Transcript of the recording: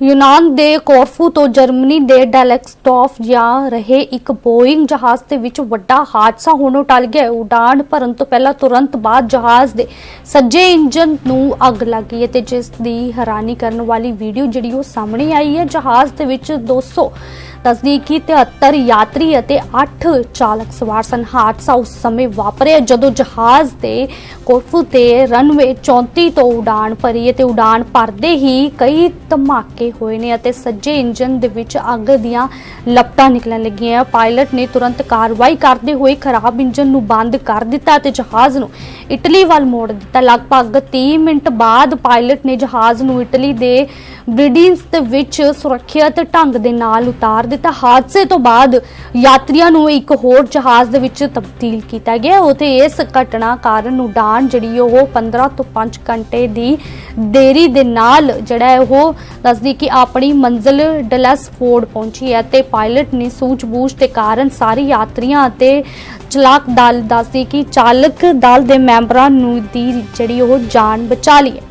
ਯੂਨਾਨ ਦੇ ਕੋਰਫੂ ਤੋਂ ਜਰਮਨੀ ਦੇ ਡੈਲੈਕਸਟੋਫ ਜਾ ਰਹੇ ਇੱਕ ਬੋਇੰਗ ਜਹਾਜ਼ ਦੇ ਵਿੱਚ ਵੱਡਾ ਹਾਦਸਾ ਹੋਣੋਂ ਟਲ ਗਿਆ ਹੈ। ਉਡਾਣ ਭਰਨ ਤੋਂ ਪਹਿਲਾਂ ਤੁਰੰਤ ਬਾਅਦ ਜਹਾਜ਼ ਦੇ ਸੱਜੇ ਇੰਜਨ ਨੂੰ ਅੱਗ ਲੱਗ ਗਈ ਹੈ ਤੇ ਜਿਸ ਦੀ ਹੈਰਾਨੀ ਕਰਨ ਵਾਲੀ ਵੀਡੀਓ ਜਿਹੜੀ ਉਹ ਸਾਹਮਣੇ ਆਈ ਹੈ ਜਹਾਜ਼ ਦੇ ਵਿੱਚ 200 ਨਜ਼ਦੀਕੀ 73 ਯਾਤਰੀ ਅਤੇ 8 ਚਾਲਕ ਸਵਾਰ ਸਨ ਹਾਦਸਾ ਉਸ ਸਮੇਂ ਵਾਪਰਿਆ ਜਦੋਂ ਜਹਾਜ਼ ਦੇ ਕੋਰਫੂ ਤੇ ਰਨਵੇ 34 ਤੋਂ ਉਡਾਣ ਭਰੀ ਅਤੇ ਉਡਾਣ ਭਰਦੇ ਹੀ ਕਈ ਧਮਾਕੇ ਹੋਏ ਨੇ ਅਤੇ ਸੱਜੇ ਇੰਜਨ ਦੇ ਵਿੱਚ ਅੱਗ ਦੀਆਂ ਲਪਟਾਂ ਨਿਕਲਣ ਲੱਗੀਆਂ ਪਾਇਲਟ ਨੇ ਤੁਰੰਤ ਕਾਰਵਾਈ ਕਰਦੇ ਹੋਏ ਖਰਾਬ ਇੰਜਨ ਨੂੰ ਬੰਦ ਕਰ ਦਿੱਤਾ ਅਤੇ ਜਹਾਜ਼ ਨੂੰ ਇਟਲੀ ਵੱਲ ਮੋੜ ਦਿੱਤਾ। ਲਗਭਗ 30 ਮਿੰਟ ਬਾਅਦ ਪਾਇਲਟ ਨੇ ਜਹਾਜ਼ ਨੂੰ ਇਟਲੀ ਦੇ ਬ੍ਰਿਡਿੰਸ ਦੇ ਵਿੱਚ ਸੁਰੱਖਿਅਤ ਢੰਗ ਦੇ ਨਾਲ ਉਤਾਰ ਦਿੱਤਾ। ਹਾਦਸੇ ਤੋਂ ਬਾਅਦ ਯਾਤਰੀਆਂ ਨੂੰ ਇੱਕ ਹੋਰ ਜਹਾਜ਼ ਦੇ ਵਿੱਚ ਤਬਦੀਲ ਕੀਤਾ ਗਿਆ। ਉਤੇ ਇਸ ਘਟਨਾ ਕਾਰਨ ਉਡਾਣ ਜਿਹੜੀ ਉਹ 15 ਤੋਂ 5 ਘੰਟੇ ਦੀ ਦੇਰੀ ਦੇ ਨਾਲ ਜਿਹੜਾ ਹੈ ਉਹ ਦੱਸਦੀ ਕਿ ਆਪਣੀ ਮੰਜ਼ਿਲ ਡਲਸਫੋਰਡ ਪਹੁੰਚੀ ਹੈ ਤੇ ਪਾਇਲਟ ਨੇ ਸੂਝ-ਬੂਝ ਦੇ ਕਾਰਨ ਸਾਰੇ ਯਾਤਰੀਆਂ ਅਤੇ ਚਲਾਕ ਦਲ ਦੱਸਦੀ ਕਿ ਚਾਲਕ ਦਲ ਦੇ ਮੈਂਬਰਾਂ ਨੂੰ ਦੀ ਜਿਹੜੀ ਉਹ ਜਾਨ ਬਚਾ ਲਈ ਹੈ।